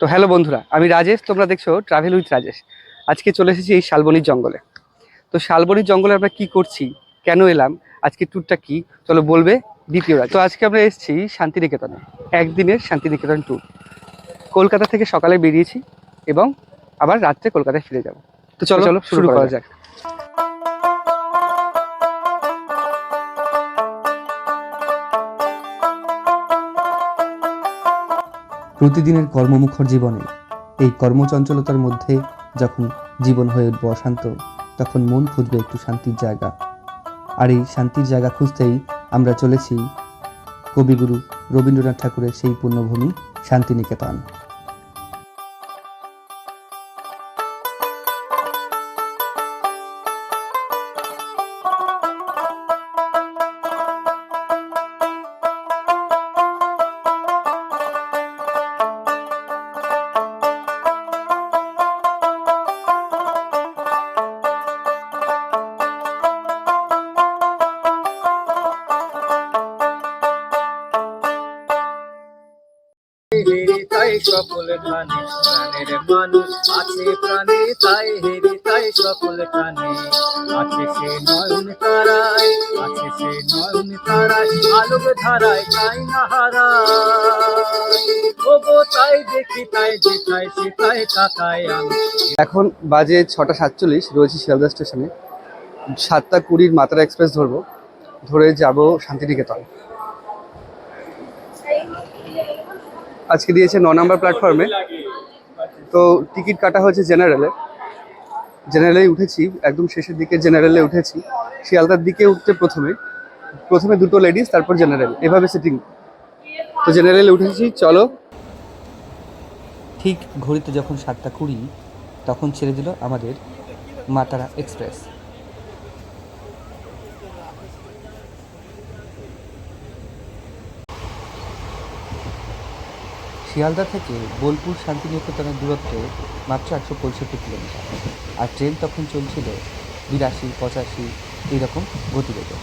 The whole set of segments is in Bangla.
তো হ্যালো বন্ধুরা আমি রাজেশ তোমরা দেখছ ট্রাভেল উইথ রাজেশ। আজকে চলে এসেছি এই শালবনির জঙ্গলে। তো শালবনির জঙ্গলে আমরা কি করছি কেন এলাম আজকে ট্যুরটা কি চলো বলবে দ্বিতীয় রাত তো আজকে আমরা এসেছি শান্তিনিকেতনে একদিনের শান্তিনিকেতন ট্যুর কলকাতা থেকে সকালে বেরিয়েছি এবং আবার রাত্রে কলকাতায় ফিরে যাব। তো চলো চলো শুরু করা যাক। প্রতিদিনের কর্মমুখর জীবনে, এই কর্মচঞ্চলতার মধ্যে যখন জীবন হয়ে উঠবে অশান্ত, তখন মন খুঁজবে একটু শান্তির জায়গা। আর এই শান্তির জায়গা খুঁজতেই আমরা চলেছি কবিগুরু রবীন্দ্রনাথ ঠাকুরের সেই পূর্ণভূমি শান্তিনিকেতন। সকল খানে প্রাণের মানুষ আছে, প্রাণে তাই হেরি, তাই সকল খানে আছে সে নয়ন তারায়, আছে সে নয়ন তারায়, আলোক ধারায় তাই না তাই দেখি, তাই সেথায় তাকায় আমি। এখন বাজে ছটা সাতচল্লিশ, রয়েছি শিয়ালদা স্টেশনে। সাতটা কুড়ির মাতারা এক্সপ্রেস ধরবো, ধরে যাব শান্তিনিকেতন। আজকে দিয়েছে ন নম্বর প্ল্যাটফর্মে। তো টিকিট কাটা হয়েছে জেনারেলে। জেনারেলে উঠেছি, একদম শেষের দিকে জেনারেলে উঠেছি। শিয়ালদার দিকে উঠতে প্রথমে। প্রথমে দুটো লেডিস তারপর জেনারেল। এভাবে সিটিং তো জেনারেলে উঠেছি, চলো। ঠিক ঘড়িতে যখন সাতটা কুড়ি, তখন ছেড়ে দিল আমাদের মাতারা এক্সপ্রেস। শিয়ালদা থেকে বোলপুর শান্তিনিকেতনের দূরত্ব মাত্র একশো পঁয়ষট্টি কিলোমিটার। আর ট্রেন তখন চলছিল বিরাশি, পঁচাশি এইরকম গতিবেগে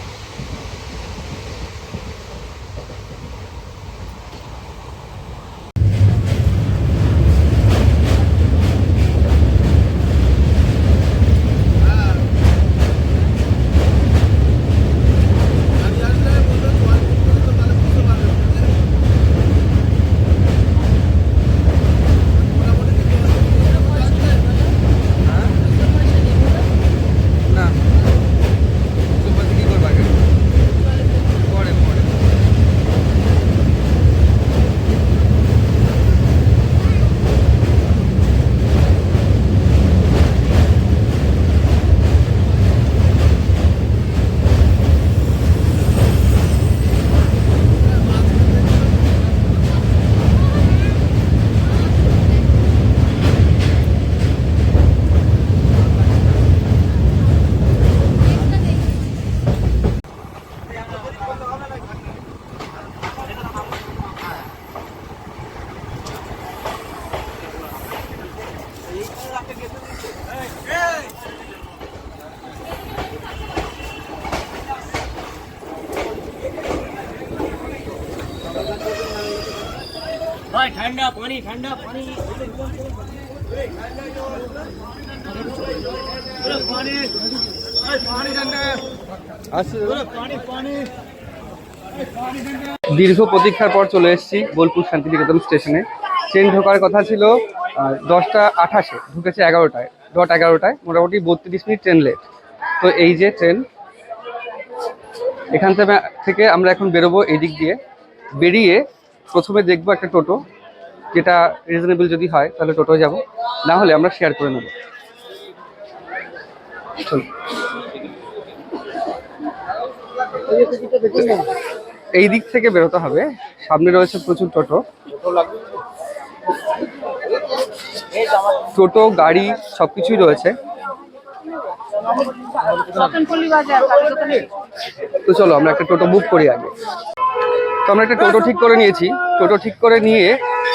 না সুপার কি করবা আগে পরে পরে ভাই ঠান্ডা পানি ঠান্ডা পানি। দীর্ঘ প্রতীক্ষার পর চলে এসেছি বোলপুর শান্তিনিকেতন স্টেশনে। ট্রেন ঢোকার কথা ছিল দশটা আঠাশে ঢুকেছে এগারোটায় ডট এগারোটায় মোটামুটি বত্রিশ মিনিট ট্রেন লেট তো এই যে ট্রেন এখান থেকে থেকে আমরা এখন বেরোবো এই দিক দিয়ে। বেরিয়ে প্রথমে দেখব একটা টোটো যেটা রিজনেবল যদি হয়, তাহলে টোটোয় যাব। না হলে আমরা শেয়ার করে নেব। এই দিক থেকে বেরোতে হবে। সামনে রয়েছে প্রচুর টোটো। টোটো, গাড়ি, সবকিছুই রয়েছে। তো চলো, আমরা একটা টোটো বুক করি আগে। তো আমরা একটা টোটো ঠিক করে নিয়েছি। টোটো ঠিক করে নিয়ে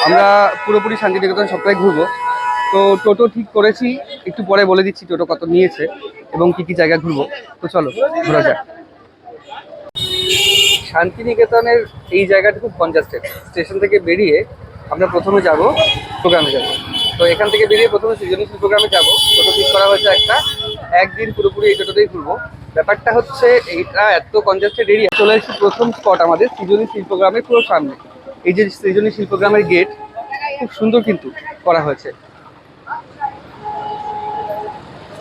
আমরা পুরোপুরি শান্তিনিকেতন সপ্তাহে ঘুরবো। তো টোটো ঠিক করেছি, একটু পরে বলে দিচ্ছি টোটো কত নিয়েছে এবং কি কি জায়গা ঘুরবো। তো চলো, ঘোরা যাক। শান্তিনিকেতনের এই জায়গাটা খুব কনজাস্টেড স্টেশন থেকে বেরিয়ে আমরা প্রথমে যাব প্রোগ্রামে যাব। তো এখান থেকে বেরিয়ে প্রথমে সৃজনশীল প্রোগ্রামে যাব। টোটো ঠিক করা হয়েছে একটা। একদিন পুরোপুরি এই টোটোতেই ঘুরবো। ব্যাপারটা হচ্ছে, এইটা এত কনজাস্টেড এরিয়া চলে এসেছি প্রথম স্পট আমাদের সৃজনী শিল্পগ্রামের পুরো সামনে। এই যে সৃজনী শিল্পগ্রামের গেট, খুব সুন্দর কিন্তু করা হয়েছে।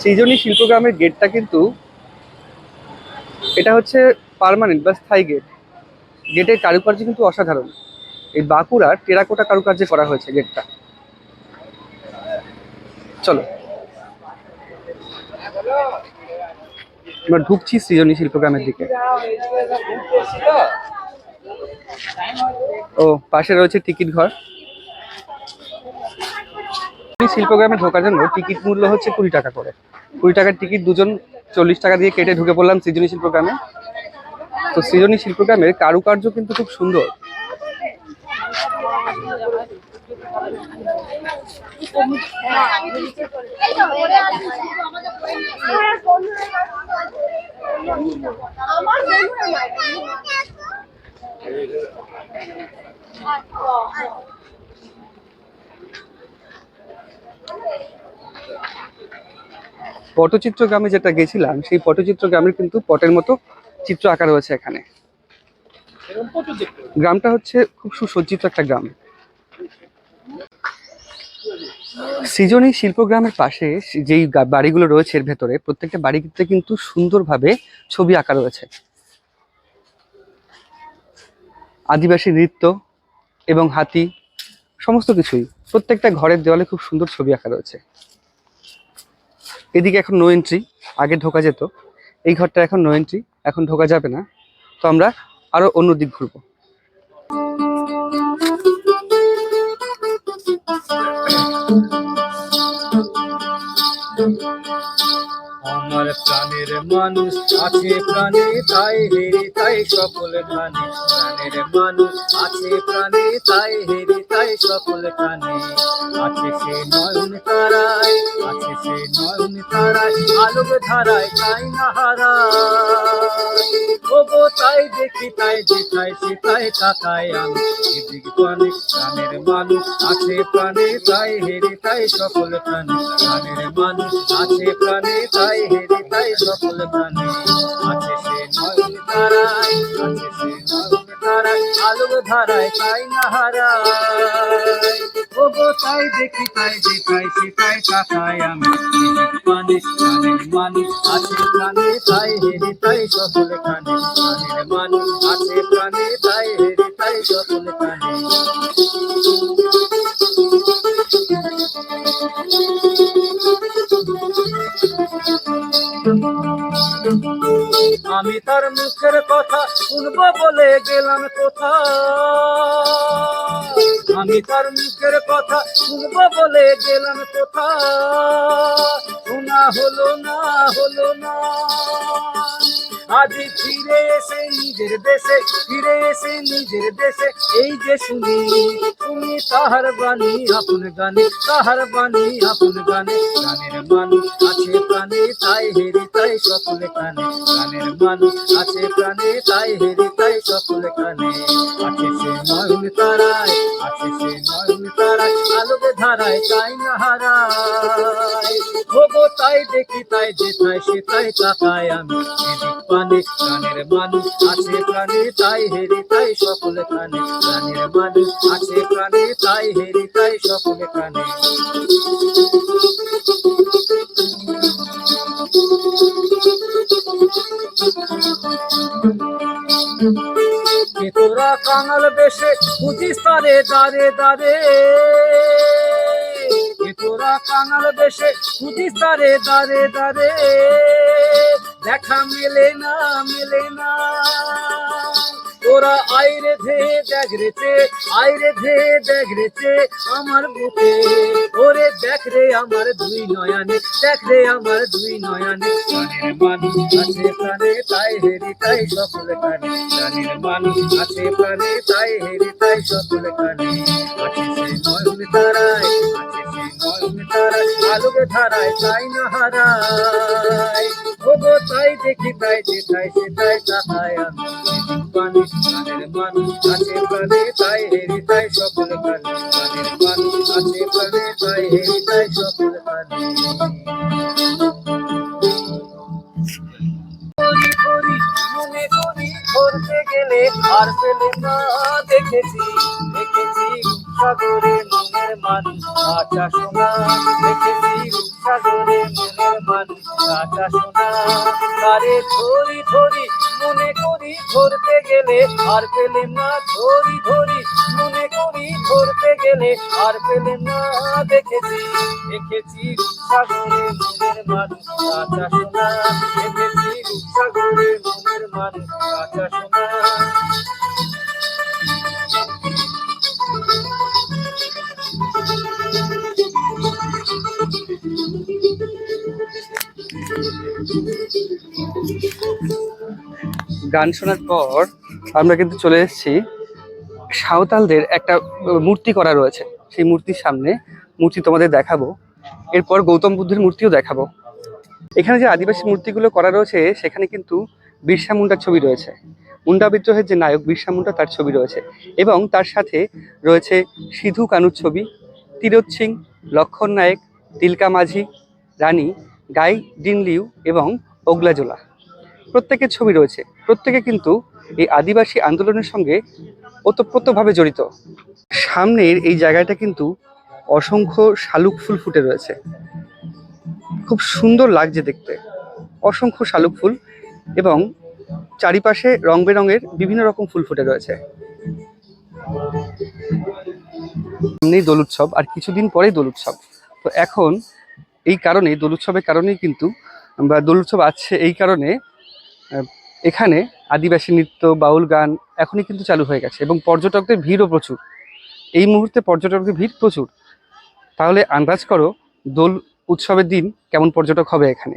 সৃজনী শিল্পগ্রামের গেটটা কিন্তু এটা হচ্ছে পার্মানেন্ট বা স্থায়ী গেট। গেটের কারুকার্য কিন্তু অসাধারণ। এই বাঁকুড়ার টেরাকোটা কারুকার্যে করা হয়েছে গেটটা। চলো। আমরা ঢুকছি সৃজনী শিল্পগ্রামের দিকে। ও, পাশে রয়েছে টিকিট ঘর। শিল্পগ্রামে ঢোকার জন্য টিকিট মূল্য হচ্ছে কুড়ি টাকা করে। কুড়ি টাকার টিকিট দুজন চল্লিশ টাকা দিয়ে কেটে ঢুকে পড়লাম সৃজনী শিল্পগ্রামে। তো সৃজনী শিল্পগ্রামের কারুকার্য কিন্তু খুব সুন্দর। আমার পটচিত্র গ্রামে যেটা গেছিলাম, সেই পটচিত্র গ্রামের কিন্তু পটের মতো চিত্র আঁকা রয়েছে এখানে। গ্রামটা হচ্ছে খুব সুসজ্জিত একটা গ্রাম। সৃজনী শিল্পগ্রামের পাশে যেই বাড়িগুলো রয়েছে এর ভেতরে, প্রত্যেকটা বাড়িতে কিন্তু সুন্দরভাবে ছবি আঁকা রয়েছে। আদিবাসী নৃত্য এবং হাতি, সমস্ত কিছুই। প্রত্যেকটা ঘরের দেওয়ালে খুব সুন্দর ছবি আঁকা রয়েছে। এদিকে এখন নো এন্ট্রি আগে ঢোকা যেত। এই ঘরটা এখন নো এন্ট্রি এখন ঢোকা যাবে না। তো আমরা আরও অন্য দিক ঘুরবো। আমার প্রাণের মানুষ আছে প্রাণে, তাই হেরি তাই সকল খানে প্রাণের মানুষ আছে প্রাণে, তাই হেরি তাই সকল খানে আছে সে নয়ন তারায়, আছে সে নয়ন তারায়, আলোক ধারায় তাই না হারায় ওগো, তাই দেখি, তাই সে তাই তাকায় আমি। এদিক প্রাণে প্রাণের মানুষ আছে প্রাণে, তাই হেরি তাই সকল প্রাণে। প্রাণের মানুষ আছে প্রাণে, তাই হেরি তাই সকল প্রাণে আছে সে নয়ন তারায় আছে সে ধারায় তাই না হারায় ওগো তাই দেখি তাই যেতাই সে তাই আমি মানুষ তাই হেরি তাই সকল প্রাণে মানুষ আছে তাই হেরি তাই সকল প্রাণে আমি তার মুখের কথা শুনব বলে গেলাম কোথা আমি তার মুখের কথা শুনব বলে গেলাম কোথা শোনা হলো না হলো না। আজ ফিরে এসে নিজের দেশে, ফিরে এসে নিজের দেশে। এই যে শুনি শুনি তাহার বাণী, আপন গানে, তাহার বাণী, আপন গানে। গানের মানুষ আছে প্রাণে, তাই হেরি তাই সকলে কানে। গানের মানুষ আছে প্রাণে, তাই হেরি তাই সকলে কানে। আছে সে নয়ন তারায়, আছে সে নয়ন তারায়, আলোকে ধারায় তাই না হারায়। ভোগো তাই দেখি, তাই যেতাই সে তাই তাকায় আমি। পানে গানের মানুষ, আছে প্রাণে তাই হেরি তাই সকলে কানে গানের মানুষ, আছে প্রাণে তাই হেরি তাই সকলে কানে তোরা কাঙাল বেশে, বুঝিস তারে দারে দারে তোরা কাঙাল বেশে বুঝিস তারে দারে দারে। দেখা মেলে না মেলে না। তোরা আইরে ধে, দেখ রেছে আইরে ধে, দেখ রেছে আমার বুকে। ওরে দেখ রে আমার দুই নয়নে, দেখ রে আমার দুই নয়নে। প্রাণের মানুষ আছে, প্রাণে তাই হেরি তাই সকল কানে। মানুষ আছে, প্রাণে তাই হেরি তাই সকল কানে। আছে সে নয়ন তারায়, আছে সে আলোকে ধারায় তাই না হারায় ওগো তাই দেখি তাই যে তাই সে তাই তাকায় আমি পানি প্রাণের মানুষ আছে প্রাণে তাই হেরি তাই সকল প্রাণী প্রাণের মানুষ আছে প্রাণে তাই হেরি তাই সকল প্রাণী করি করি মনে করি ধরতে গেলে আর পেলে না দেখেছি দেখেছি সাগরে মনের মানুষ আচা শোনা দেখেছি সাগরে মনের মানুষ আচা শোনা আরে ধরি ধরি মনে করি ধরতে গেলে আর পেলে না ধরি ধরি মনে করি ধরতে গেলে আর পেলে না দেখেছি দেখেছি সাগরে মনের মানুষ আচা শোনা দেখেছি সাগরে মনের মানুষ আচা শোনা গান শোনার পর আমরা কিন্তু চলে এসেছি। সাঁওতালদের একটা মূর্তি করা রয়েছে। সেই মূর্তির সামনে মূর্তি তোমাদের দেখাবো। এরপর গৌতম বুদ্ধের মূর্তিও দেখাবো। এখানে যে আদিবাসী মূর্তিগুলো করা রয়েছে, সেখানে কিন্তু বিরসা মুন্ডার ছবি রয়েছে। মুন্ডা বিদ্রোহের যে নায়ক বিরসা মুন্ডা, তার ছবি রয়েছে। এবং তার সাথে রয়েছে সিধু কানুর ছবি তিরোৎ সিং, লক্ষণ নায়ক, তিলকা মাঝি, রানী, গাই ডিনলিউ এবং ওগলাজোলা প্রত্যেকের ছবি রয়েছে। প্রত্যেকে কিন্তু এই আদিবাসী আন্দোলনের সঙ্গে ওতপ্রোতভাবে জড়িত। সামনের এই জায়গাটা কিন্তু অসংখ্য শালুক ফুল ফুটে রয়েছে। খুব সুন্দর লাগছে দেখতে। অসংখ্য শালুক ফুল এবং চারিপাশে রং বেরঙের বিভিন্ন রকম ফুল ফুটে রয়েছে। সামনেই দোল উৎসব আর কিছুদিন পরেই দোল উৎসব। তো এখন এই কারণে, দোল উৎসবের কারণেই কিন্তু, বা দোল উৎসব আছে এই কারণে এখানে আদিবাসী নৃত্য, বাউল গান এখনই কিন্তু চালু হয়ে গেছে এবং পর্যটকদের ভিড়ও প্রচুর। এই মুহূর্তে পর্যটকদের ভিড় প্রচুর। তাহলে আন্দাজ করো দোল উৎসবের দিন কেমন পর্যটক হবে এখানে?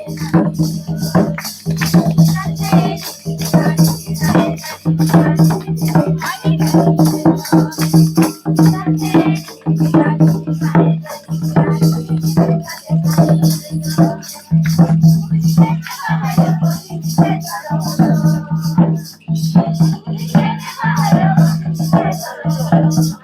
abraço.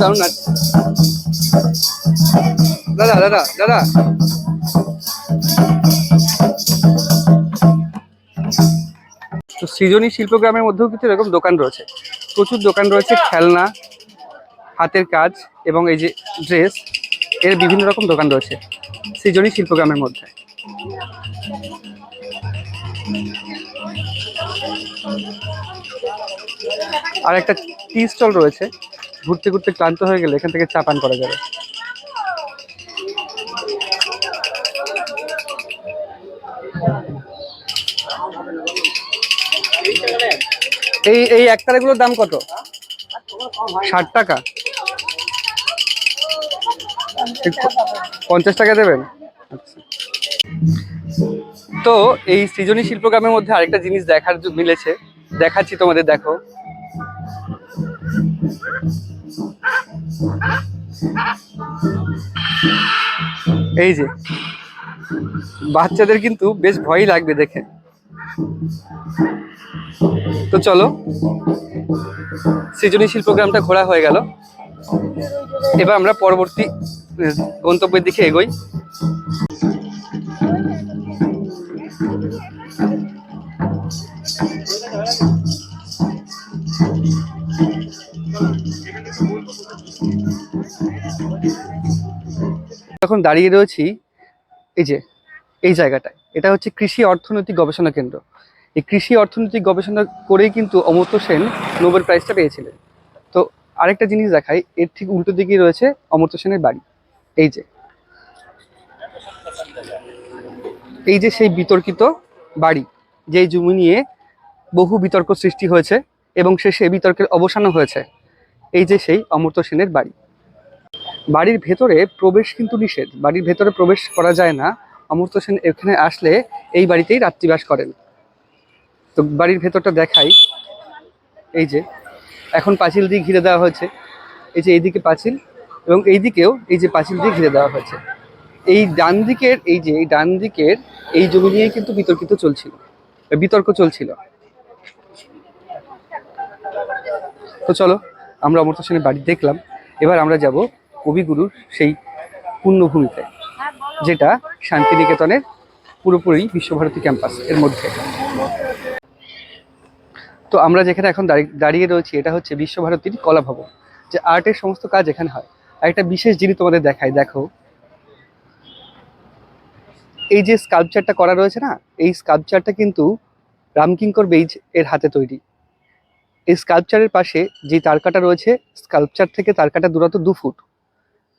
দারুণ নাচছে দাদা দাদা দাদা। তো সৃজনী শিল্পগ্রামের মধ্যেও কিন্তু এরকম দোকান রয়েছে। প্রচুর দোকান রয়েছে, খেলনা, হাতের কাজ এবং এই যে ড্রেস, এর বিভিন্ন রকম দোকান রয়েছে সৃজনী শিল্পগ্রামের মধ্যে। আর একটা টি স্টল রয়েছে ঘুরতে ঘুরতে ক্লান্ত হয়ে গেলে এখান থেকে চা পান করা যাবে। এই এই একতারাগুলোর দাম কত? ষাট টাকা। পঞ্চাশ টাকা দেবেন? আচ্ছা। তো এই সৃজনী শিল্পগ্রামের মধ্যে আরেকটা জিনিস দেখার মিলেছে। দেখাচ্ছি তোমাদের, দেখো। এই যে, বাচ্চাদের কিন্তু বেশ ভয়ই লাগবে দেখে। তো চলো সৃজনী শিল্পগ্রামটা ঘোরা হয়ে গেল। এবার আমরা পরবর্তী গন্তব্যের দিকে এগোই। এখন দাঁড়িয়ে রয়েছি এই যে, এই জায়গাটায়। এটা হচ্ছে কৃষি অর্থনৈতিক গবেষণা কেন্দ্র। এই কৃষি অর্থনৈতিক গবেষণা করেই কিন্তু অমর্ত্য সেন নোবেল প্রাইজটা পেয়েছিলেন। তো আরেকটা জিনিস দেখাই, এর ঠিক উল্টো দিকে রয়েছে অমর্ত্য সেনের বাড়ি। এই যে এই যে সেই বিতর্কিত বাড়ি, যেই জমি নিয়ে বহু বিতর্ক সৃষ্টি হয়েছে এবং শেষে বিতর্কের অবসানও হয়েছে, এই যে সেই অমর্ত্য সেনের বাড়ি। বাড়ির ভেতরে প্রবেশ কিন্তু নিষেধ। বাড়ির ভেতরে প্রবেশ করা যায় না। অমর্ত্য সেন এখানে আসলে এই বাড়িতেই রাত্রিবাস করেন। তো বাড়ির ভেতরটা দেখাই। এই যে, এখন পাঁচিল দিয়ে ঘিরে দেওয়া হয়েছে। এই যে এইদিকে পাঁচিল এবং এই দিকেও এই যে পাঁচিল দিয়ে ঘিরে দেওয়া হয়েছে। এই ডান দিকের, এই যে এই ডান দিকের এই জমি নিয়ে কিন্তু বিতর্কিত চলছিল। বিতর্ক চলছিল। তো চলো, আমরা অমর্ত্য সেনের বাড়ি দেখলাম। এবার আমরা যাব কবিগুরুর সেই পুণ্যভূমিতে যেটা শান্তিনিকেতনের পুরোপুরি বিশ্বভারতী ক্যাম্পাস এর মধ্যে। তো আমরা যেখানে এখন দাঁড়ি- দাঁড়িয়ে রয়েছি, এটা হচ্ছে বিশ্বভারতীর কলা ভবন যে আর্টের সমস্ত কাজ এখানে হয়। আর একটা বিশেষ জিনিস তোমাদের দেখায় দেখো। এই যে স্কাল্পচারটা করা রয়েছে না, এই স্কাল্পচারটা কিন্তু রামকিঙ্কর বেইজ এর হাতে তৈরি। এই স্কাল্পচারের পাশে যে তারকাটা রয়েছে স্কাল্পচার থেকে তারকাটা দূরত্ব দু ফুট।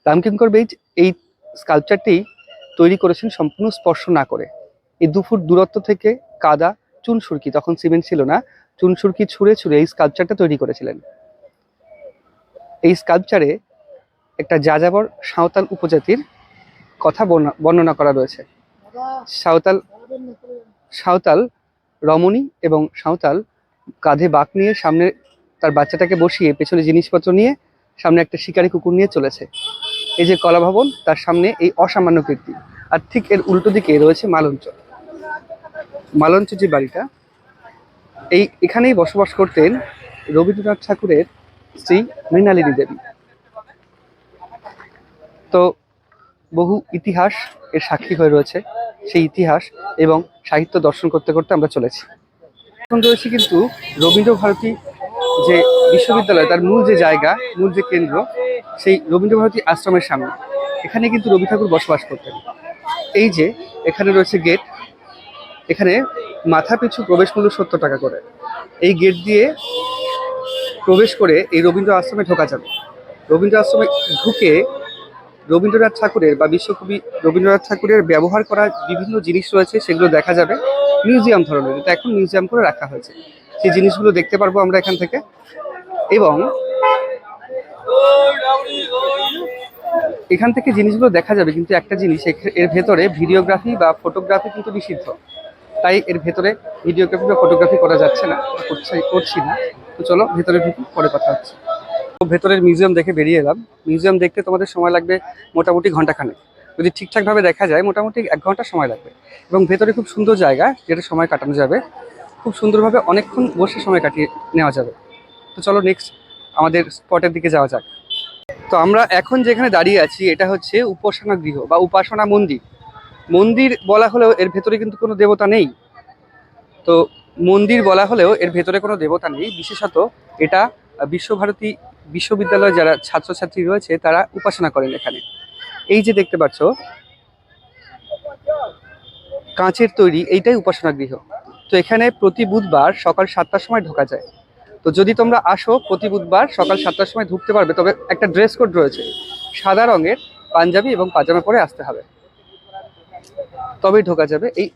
রামকিঙ্কর বেইজ এই স্কাল্পচারটি তৈরি করেছেন সম্পূর্ণ স্পর্শ না করে। এই দু ফুট দূরত্ব থেকে কাদা, চুন সুরকি, তখন সিমেন্ট ছিল না, চুন সুরকি ছুঁড়ে ছুঁড়ে এই স্কাল্পচারটা তৈরি করেছিলেন। এই স্কাল্পচারে একটা যাযাবর সাঁওতাল উপজাতির কথা বর্ণনা- করা রয়েছে। সাঁওতাল সাঁওতাল রমণী এবং সাঁওতাল কাঁধে বাঁক নিয়ে সামনে তার বাচ্চাটাকে বসিয়ে পেছনে জিনিসপত্র নিয়ে সামনে একটা শিকারী কুকুর নিয়ে চলেছে। এই যে কলা ভবন, তার সামনে এই অসামান্য কীর্তি। আর ঠিক এর উল্টো দিকে রয়েছে মালঞ্চ। মালঞ্চ যে বাড়িটা, এই এখানেই বসবাস করতেন রবীন্দ্রনাথ ঠাকুরের স্ত্রী মৃণালিনী দেবী। তো বহু ইতিহাস এর সাক্ষী হয়ে রয়েছে সেই ইতিহাস এবং সাহিত্য দর্শন করতে করতে আমরা চলেছি। এখন রয়েছে কিন্তু রবীন্দ্র ভারতী যে বিশ্ববিদ্যালয়, তার মূল যে জায়গা, মূল যে কেন্দ্র, সেই রবীন্দ্রভারতী আশ্রমের সামনে। এখানে কিন্তু রবি ঠাকুর বসবাস করতেন। এই যে, এখানে রয়েছে গেট, এখানে মাথা পিছু প্রবেশ মূল্য সত্তর টাকা করে। এই গেট দিয়ে প্রবেশ করে এই রবীন্দ্র আশ্রমে ঢোকা যাবে। রবীন্দ্র আশ্রমে ঢুকে রবীন্দ্রনাথ ঠাকুরের বা বিশ্বকবি রবীন্দ্রনাথ ঠাকুরের ব্যবহার করা বিভিন্ন জিনিস রয়েছে, সেগুলো দেখা যাবে। মিউজিয়াম ধরনের, এটা এখন মিউজিয়াম করে রাখা হয়েছে। সেই জিনিসগুলো দেখতে পারব আমরা এখান থেকে। এবং এখান থেকে জিনিসগুলো দেখা যাবে, কিন্তু একটা জিনিস এর ভেতরে ভিডিওগ্রাফি বা ফটোগ্রাফি কিন্তু নিষিদ্ধ। তাই এর ভেতরে ভিডিওগ্রাফি বা ফটোগ্রাফি করা যাচ্ছে না করছে, করছি না। তো চলো, ভেতরে ঢুকি, পরে কথা হচ্ছে। তো ভেতরের মিউজিয়াম দেখে বেরিয়ে এলাম। মিউজিয়াম দেখতে তোমাদের সময় লাগবে মোটামুটি ঘন্টাখানেক যদি ঠিকঠাকভাবে দেখা যায়, মোটামুটি এক ঘণ্টা সময় লাগবে। এবং ভেতরে খুব সুন্দর জায়গা, যেটা সময় কাটানো যাবে। খুব সুন্দরভাবে অনেকক্ষণ বসে সময় কাটিয়ে নেওয়া যাবে। তো চলো নেক্সট আমাদের স্পটের দিকে যাওয়া যাক। তো আমরা এখন যেখানে দাঁড়িয়ে আছি, এটা হচ্ছে উপাসনা গৃহ বা উপাসনা মন্দির। মন্দির বলা হলেও এর ভেতরে কিন্তু কোনো দেবতা নেই। তো মন্দির বলা হলেও এর ভেতরে কোনো দেবতা নেই। বিশেষত এটা বিশ্বভারতী বিশ্ববিদ্যালয়ে যারা ছাত্রছাত্রী রয়েছে, তারা উপাসনা করেন এখানে। এই যে দেখতে পাচ্ছ, কাঁচের তৈরি, এইটাই উপাসনা গৃহ। তো এখানে প্রতি বুধবার সকাল সাতটার সময় ঢোকা যায়। তো যদি তোমরা আসো প্রতি বুধবার সকাল সাতটার সময় ঢুকতে পারবে, তবে একটা ড্রেস কোড রয়েছে। সাদা রঙের পাঞ্জাবি এবং পাজামা পরে আসতে হবে। তবেই ঢোকা যাবে এই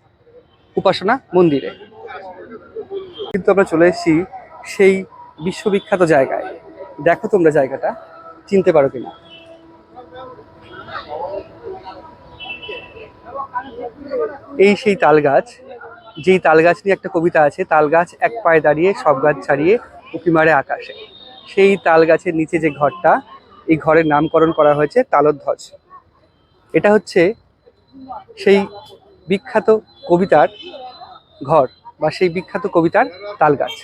উপাসনা মন্দিরে। কিন্তু আমরা চলে এসেছি সেই বিশ্ববিখ্যাত জায়গায়। দেখো তোমরা জায়গাটা, চিনতে পারো কিনা। এই সেই তাল গাছ যেই তাল গাছ নিয়ে একটা কবিতা আছে তাল গাছ এক পায়ে দাঁড়িয়ে, সব গাছ ছাড়িয়ে উঁকি মারে আকাশে। সেই তাল গাছের নিচে যে ঘরটা, এই ঘরের নামকরণ করা হয়েছে তালধ্বজ। এটা হচ্ছে সেই বিখ্যাত কবিতার ঘর বা সেই বিখ্যাত কবিতার তাল গাছ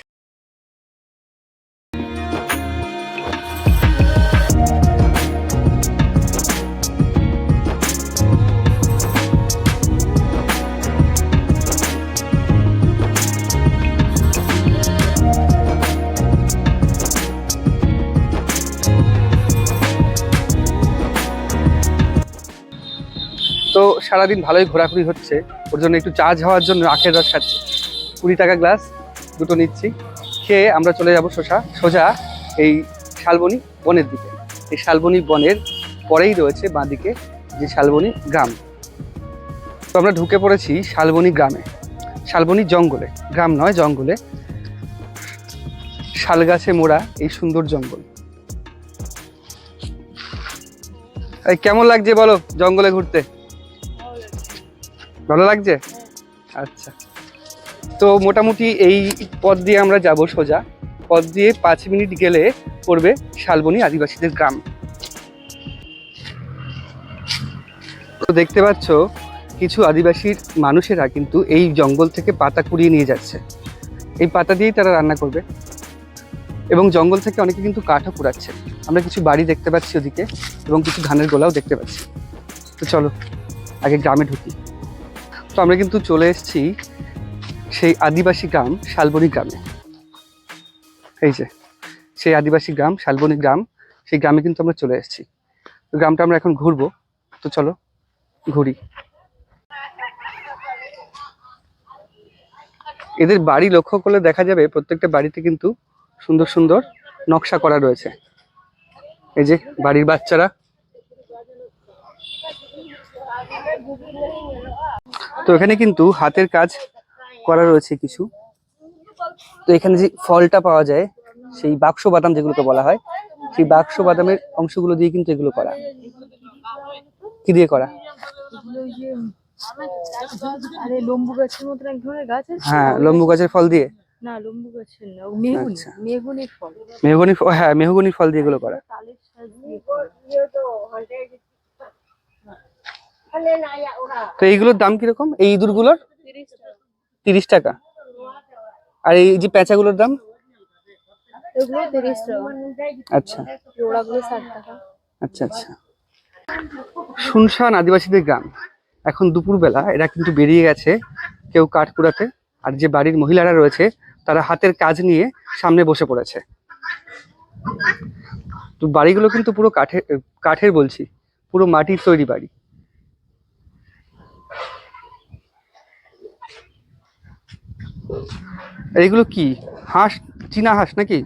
তো সারাদিন ভালোই ঘোরাঘুরি হচ্ছে। ওর জন্য একটু চার্জ হওয়ার জন্য আখের রস খাচ্ছি। কুড়ি টাকা গ্লাস, দুটো নিচ্ছি। খেয়ে আমরা চলে যাব সোজা সোজা এই শালবনি বনের দিকে। এই শালবনি বনের পরেই রয়েছে বাঁদিকে যে শালবনি গ্রাম। তো আমরা ঢুকে পড়েছি শালবনি গ্রামে। শালবনি জঙ্গলে। গ্রাম নয়, জঙ্গলে। শাল গাছে মোড়া এই সুন্দর জঙ্গল। কেমন লাগছে বলো জঙ্গলে ঘুরতে? ভালো লাগছে? আচ্ছা। তো মোটামুটি এই পথ দিয়ে আমরা যাব সোজা। পথ দিয়ে পাঁচ মিনিট গেলে পড়বে শালবনি আদিবাসীদের গ্রাম। তো দেখতে পাচ্ছ, কিছু আদিবাসীর মানুষেরা কিন্তু এই জঙ্গল থেকে পাতা কুড়িয়ে নিয়ে যাচ্ছে। এই পাতা দিয়েই তারা রান্না করবে। এবং জঙ্গল থেকে অনেকে কিন্তু কাঠও কুড়াচ্ছে। আমরা কিছু বাড়ি দেখতে পাচ্ছি ওদিকে এবং কিছু ধানের গোলাও দেখতে পাচ্ছি। তো চলো, আগে গ্রামে ঢুকি। তো আমরা কিন্তু চলে এসেছি সেই আদিবাসী গ্রাম শালবনি গ্রামে। এই যে, সেই আদিবাসী গ্রাম, শালবনি গ্রাম, সেই গ্রামে কিন্তু আমরা চলে এসেছি। তো গ্রামটা আমরা এখন ঘুরবো। তো চলো, ঘুরি। এদের বাড়ি লক্ষ্য করলে দেখা যাবে প্রত্যেকটা বাড়িতে কিন্তু সুন্দর সুন্দর নকশা করা রয়েছে। এই যে, বাড়ির বাচ্চারা। তো এখানে কিন্তু হাতের কাজ করা রয়েছে কিছু। তো এখানে যে ফলটা পাওয়া যায় সেই বাক্স বাদাম যেগুলোকে বলা হয় সেই বাক্স বাদামের অংশগুলো দিয়ে কিন্তু এগুলো করা। কি দিয়ে করা? হ্যাঁ লম্বু গাছের ফল দিয়ে? না লম্বু গাছের না ও মেহগুনি আচ্ছা। মেহগুনির ফল। হ্যাঁ মেহগনি ফল দিয়ে এগুলো করা তালের শাঁস দিয়ে করা। তো এইগুলোর দাম কীরকম? এই ইঁদুরগুলোর? তিরিশ টাকা। তিরিশ টাকা। আর এই যে পেঁচাগুলোর দাম? আচ্ছা। আচ্ছা আচ্ছা। শুনশান আদিবাসীদের গ্রাম। এখন দুপুরবেলা এরা কিন্তু বেরিয়ে গেছে কেউ কাঠ কুড়াতে আর যে বাড়ির মহিলারা রয়েছে তারা হাতের কাজ নিয়ে সামনে বসে পড়েছে। তো বাড়িগুলো কিন্তু পুরো কাঠের কাঠের বলছি। পুরো মাটির তৈরি বাড়ি। এগুলো কি? হাঁস? চীনা হাঁস নাকি?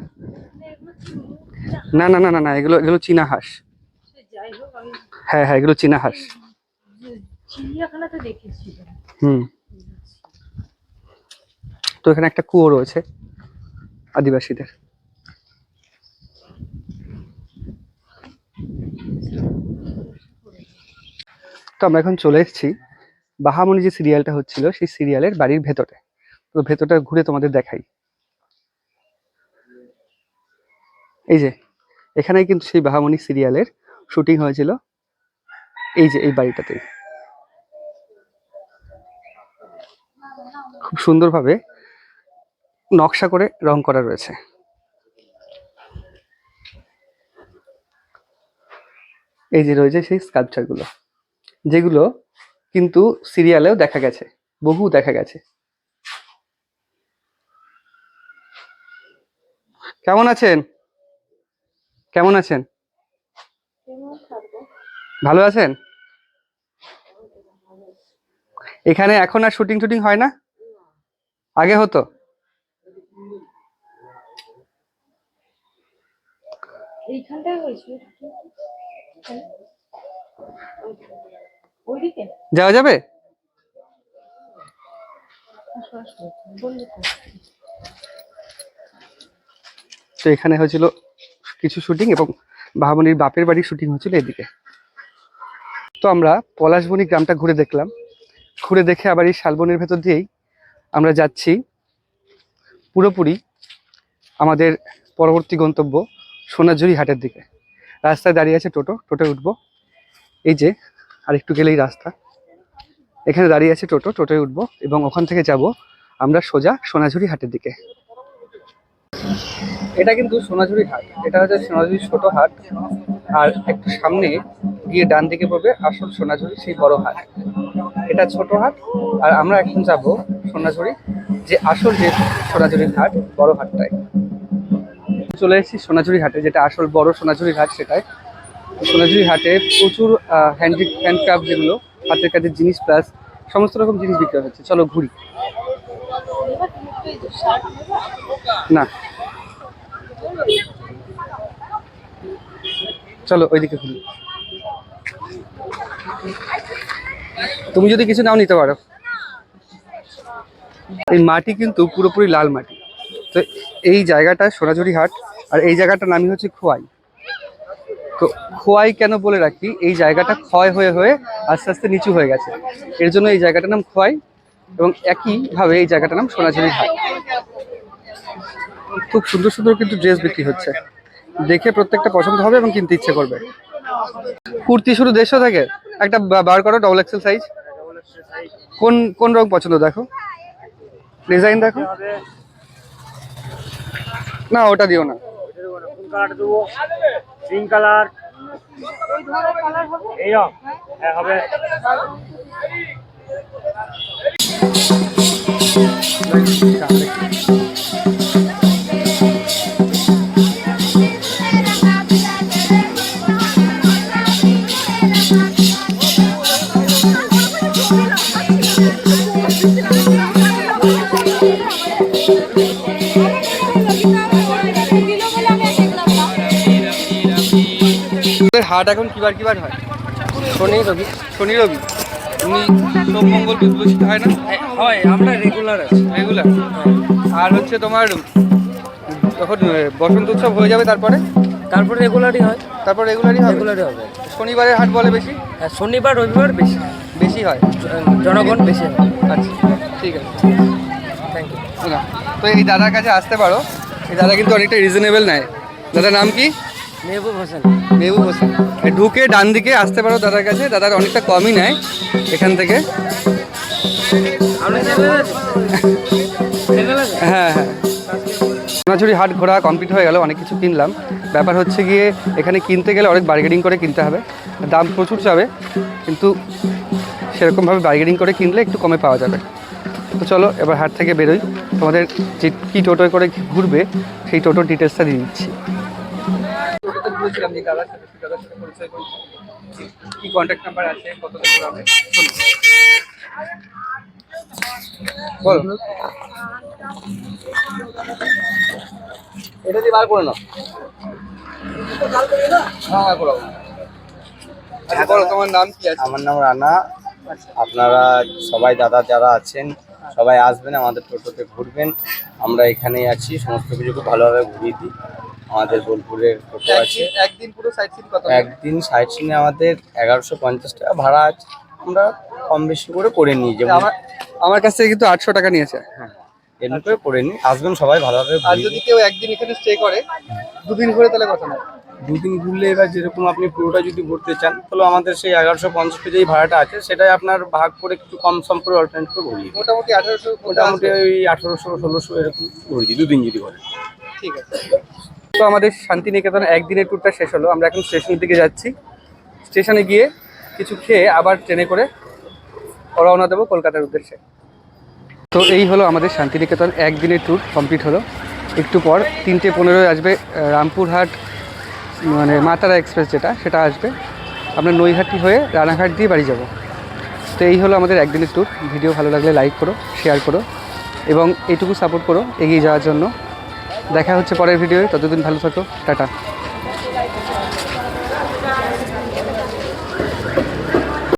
না না না না না, এগুলো এগুলো চীনা হাঁস। হ্যাঁ হ্যাঁ এগুলো চীনা হাঁস। হুম। তো এখানে একটা কুয়ো রয়েছে আদিবাসীদের। তো আমরা এখন চলে এসেছি। বাহামণি যে সিরিয়ালটা হচ্ছিল, সেই সিরিয়ালের বাড়ির ভেতরে। তো ভেতরটা ঘুরে তোমাদের দেখাই। এই যে, এখানেই কিন্তু সেই বাহামণি সিরিয়ালের শুটিং হয়েছিল। এই যে, এই বাড়িটাতে খুব সুন্দরভাবে নকশা করে রং করা রয়েছে। এই যে রয়েছে সেই স্কাল্পচারগুলো, যেগুলো কিন্তু সিরিয়ালেও দেখা গেছে, বহু দেখা গেছে। কেমন আছেন? কেমন আছেন? ভালো আছেন? এখানে এখন আর শুটিং টুটিং হয় না? আগে হতো? ওইদিকে? যাওয়া যাবে? তো এখানে হয়েছিল কিছু শুটিং এবং বাহামনির বাপের বাড়ির শুটিং হয়েছিল এদিকে। তো আমরা পলাশবনি গ্রামটা ঘুরে দেখলাম। ঘুরে দেখে আবার এই শালবনের ভেতর দিয়েই আমরা যাচ্ছি। পুরোপুরি আমাদের পরবর্তী গন্তব্য সোনাঝুরি হাটের দিকে। রাস্তায় দাঁড়িয়ে আছে টোটো টোটো উঠব। এই যে আর একটু গেলেই রাস্তা। এখানে দাঁড়িয়ে আছে টোটো, টোটোয় উঠবো এবং ওখান থেকে যাব আমরা সোজা সোনাঝুরি হাটের দিকে। এটা কিন্তু সোনাঝুরি হাট। এটা হচ্ছে সোনাঝুরি ছোট হাট। আর একটু সামনে গিয়ে ডান দিকে পড়বে আসল সোনাঝুরি, সেই বড় হাট। এটা ছোট হাট। আর আমরা এখন যাব সোনাঝুরি, যে আসল যে সোনাঝুরি হাট, বড় হাটটায়। চলে এসেছি সোনাঝুরি হাটে, যেটা আসল বড় সোনাঝুরি হাট সেটাই। সোনাঝুরি হাটে প্রচুর হ্যান্ডি হ্যান্ডক্রাফট যেগুলো, হাতের কাজের জিনিস প্লাস সমস্ত রকম জিনিস বিক্রি হচ্ছে। চলো ঘুরি। না। চলো, ওইদিকে ঘুরি তুমি যদি কিছু নাও নিতে পারো। এই মাটি কিন্তু পুরোপুরি লাল মাটি। তো এই জায়গাটা সোনাঝুরি হাট, আর এই জায়গাটার নামই হচ্ছে খোয়াই। খোয়াই কেন বলে রাখি? এই জায়গাটা ক্ষয় হয়ে হয়ে আস্তে আস্তে নিচু হয়ে গেছে। এর জন্য এই জায়গাটার নাম খোয়াই, এবং একইভাবে এই জায়গাটার নাম সোনাঝুরি হাট। খুব সুন্দর সুন্দর কিন্তু ড্রেস বিক্রি হচ্ছে। দেখে প্রত্যেকটা পছন্দ হবে এবং কিনতে ইচ্ছে করবে। কুর্তি শুধু দেড়শো থেকে? একটা বার করো ডবল এক্সেল সাইজ কোন কোন রং পছন্দ দেখো? ডিজাইন দেখো। না ওটা দিও না। কালার এই হ্যাঁ হবে হাট এখন কিবার কিবার হয়? শনি রবি শনি রবি। তুমি সোম মঙ্গল বৃহস্পতি হয় না? হয় আমরা রেগুলার আছি। রেগুলার আর হচ্ছে তোমার আহ, বসন্ত উৎসব হয়ে যাবে তারপরে? তারপরে রেগুলারই হয়। তারপর রেগুলারই হয় রেগুলারই হবে। শনিবারে হাট বলে বেশি? হ্যাঁ শনিবার রবিবার বেশি। বেশি হয়? জনগণ বেশি হয়। আচ্ছা ঠিক আছে। থ্যাংক ইউ তো এই দাদার কাছে আসতে পারো। এই দাদা কিন্তু অনেকটা রিজনেবল নেয় দাদার নাম কি? মেহবুব হোসেন মেহবুব হোসেন ঢুকে ডান দিকে আসতে পারো দাদার কাছে। দাদার অনেকটা কমই নেয় এখান থেকে। হ্যাঁ হ্যাঁ। হাট ঘোরা কমপ্লিট হয়ে গেল, অনেক কিছু কিনলাম। ব্যাপার হচ্ছে গিয়ে এখানে কিনতে গেলে অনেক বার্গেনিং করে কিনতে হবে। দাম প্রচুর যাবে, কিন্তু সেরকমভাবে বার্গেনিং করে কিনলে একটু কমে পাওয়া যাবে। তো চলো, এবার হাট থেকে বেরোই। তোমাদের যে কী টোটোয় করে ঘুরবে, সেই টোটোর ডিটেলসটা দিয়ে দিচ্ছি। বলছিলাম যে দাদার সাথে দাদার সাথে পরিচয় করেছি কি কন্ট্যাক্ট নাম্বার আছে কত হবে? বলো। এটা দিয়ে বার করে নাও। হ্যাঁ হ্যাঁ করো। আচ্ছা বলো তোমার নাম কি আছে? আমার নাম রানা। আপনারা সবাই দাদা যারা আছেন সবাই আসবেন আমাদের টোটোতে ঘুরবেন। আমরা এখানেই আছি সমস্ত কিছু খুব ভালোভাবে ঘুরিয়ে দিই। আমাদের বোলপুরের টোটো আছে। একদিন পুরো সাইড সিন কত একদিন সাইড সিনে আমাদের এগারোশো পঞ্চাশ টাকা ভাড়া আছে। আমরা কম বেশি করে করে নিই যেমন আমার আমার কাছ থেকে কিন্তু আটশো টাকা নিয়েছে। এমনি করে করে নিই। আসবেন সবাই ভালোভাবে আর যদি কেউ একদিন এখানে স্টে করে দুদিন ঘুরে তাহলে কত না দুদিন ঘুরলে এবার যেরকম আপনি পুরোটা যদি ঘুরতে চান তাহলে আমাদের সেই এগারোশো পঞ্চাশ যেই ভাড়াটা আছে সেটাই আপনার ভাগ করে একটু কম সম করে অল্টারনেট করে ঘুরিয়ে মোটামুটি আঠারোশো মোটামুটি ওই আঠারোশো ষোলোশো এরকম ঘুরিয়ে দুদিন যদি করেন ঠিক আছে। তো আমাদের শান্তিনিকেতন একদিনের ট্যুরটা শেষ হলো। আমরা এখন স্টেশনের দিকে যাচ্ছি। স্টেশনে গিয়ে কিছু খেয়ে আবার ট্রেনে করে রওনা দেবো কলকাতার উদ্দেশ্যে। তো এই হলো আমাদের শান্তিনিকেতন একদিনের ট্যুর কমপ্লিট হলো। একটু পর তিনটে পনেরোয় আসবে রামপুরহাট মানে মাতারা এক্সপ্রেস যেটা, সেটা আসবে। আমরা নৈহাটি হয়ে রানাঘাট দিয়ে বাড়ি যাব। তো এই হলো আমাদের একদিনের ট্যুর ভিডিও ভালো লাগলে লাইক করো শেয়ার করো, এবং এইটুকু সাপোর্ট করো এগিয়ে যাওয়ার জন্য। দেখা হচ্ছে পরের ভিডিওয়ে। ততদিন ভালো থাকো। টাটা।